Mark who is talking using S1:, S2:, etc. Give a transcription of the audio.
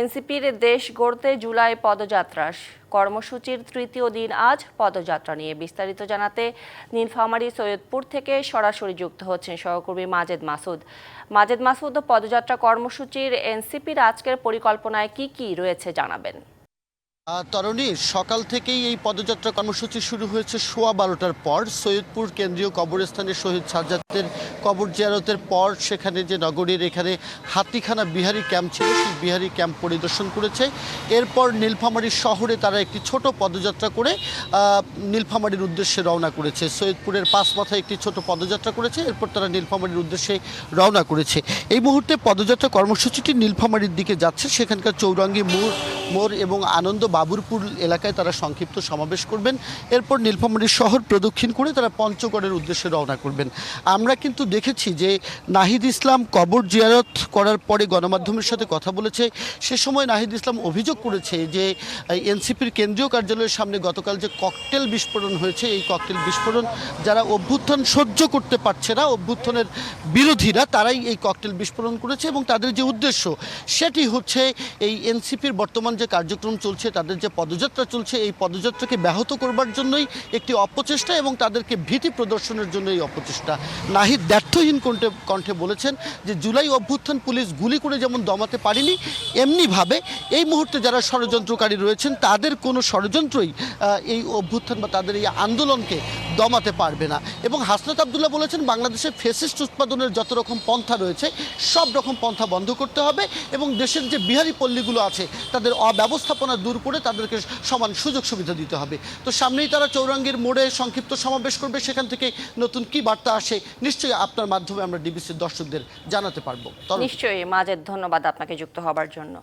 S1: এনসিপির দেশ গড়তে জুলাই পদযাত্রা কর্মসূচির তৃতীয় দিন আজ পদযাত্রা নিয়ে বিস্তারিত জানাতে নীলফামারী সৈয়দপুর থেকে সরাসরি যুক্ত হচ্ছেন সহকর্মী মাজেদ মাসুদ। মাজেদ মাসুদ, পদযাত্রা কর্মসূচির এনসিপির আজকের পরিকল্পনায় কি কি রয়েছে জানাবেন।
S2: তরণী, সকাল থেকেই এই পদযাত্রা কর্মসূচি শুরু হয়েছে সোয়া বারোটার পর। সৈয়দপুর কেন্দ্রীয় কবরস্থানে শহীদ সাজ্জাদের কবর জিয়ারতের পর সেখানে যে নগরীর এখানে হাতিখানা বিহারি ক্যাম্প ছিল, সেই বিহারি ক্যাম্প পরিদর্শন করেছে। এরপর নীলফামারী শহরে তারা একটি ছোট পদযাত্রা করে নীলফামারীর উদ্দেশ্যে রওনা করেছে। সৈয়দপুরের পাঁচ মাথায় একটি ছোট পদযাত্রা করেছে, এরপর তারা নীলফামারীর উদ্দেশ্যে রওনা করেছে। এই মুহূর্তে পদযাত্রা কর্মসূচিটি নীলফামারীর দিকে যাচ্ছে। সেখানকার চৌরঙ্গি মোড় মোড় এবং আনন্দ বাবুরপুর এলাকায় তারা সংক্ষিপ্ত সমাবেশ করবেন। এরপর নীলফামারী শহর প্রদক্ষিণ করে তারা পঞ্চগড়ের উদ্দেশ্যে রওনা করবেন। আমরা কিন্তু দেখেছি যে নাহিদ ইসলাম কবর জিয়ারত করার পরে গণমাধ্যমের সাথে কথা বলেছে। সে সময় নাহিদ ইসলাম অভিযোগ করেছে যে, এনসিপির কেন্দ্রীয় কার্যালয়ের সামনে গতকাল যে ককটেল বিস্ফোরণ হয়েছে, এই ককটেল বিস্ফোরণ যারা অভ্যুত্থান সহ্য করতে পারছে না, অভ্যুত্থানের বিরোধীরা তারাই এই ককটেল বিস্ফোরণ করেছে এবং তাদের যে উদ্দেশ্য সেটি হচ্ছে এই এনসিপির বর্তমান যে কার্যক্রম চলছে, তাদের যে পদযাত্রা চলছে, এই পদযাত্রাকে ব্যাহত করবার জন্যই একটি অপচেষ্টা এবং তাদেরকে ভীতি প্রদর্শনের জন্য এই অপচেষ্টা। নাহিদ ব্যর্থহীন কণ্ঠে কণ্ঠে বলেছেন যে, জুলাই অভ্যুত্থান পুলিশ গুলি করে যেমন দমাতে পারেনি, এমনিভাবে এই মুহূর্তে যারা ষড়যন্ত্রকারী রয়েছেন, তাদের কোনো ষড়যন্ত্রই এই অভ্যুত্থান বা তাদের এই আন্দোলনকে দমাতে পারবে না। এবং হাসনাত আবদুল্লাহ বলেছেন, বাংলাদেশে ফেসিস্ট উৎপাদনের যত রকম পন্থা রয়েছে, সব রকম পন্থা বন্ধ করতে হবে এবং দেশের যে বিহারি পল্লীগুলো আছে, তাদের অব্যবস্থাপনা দূর করে তাদেরকে সমান সুযোগ সুবিধা দিতে হবে। তো সামনেই তারা চৌরাঙ্গের মোড়ে সংক্ষিপ্ত সমাবেশ করবে। সেখান থেকে নতুন কি বার্তা আসে নিশ্চয়ই আপনার মাধ্যমে আমরা ডিবিসির দর্শকদের জানাতে পারব।
S1: নিশ্চয়ই মাজেদ ধন্যবাদ আপনাকে যুক্ত হবার জন্য।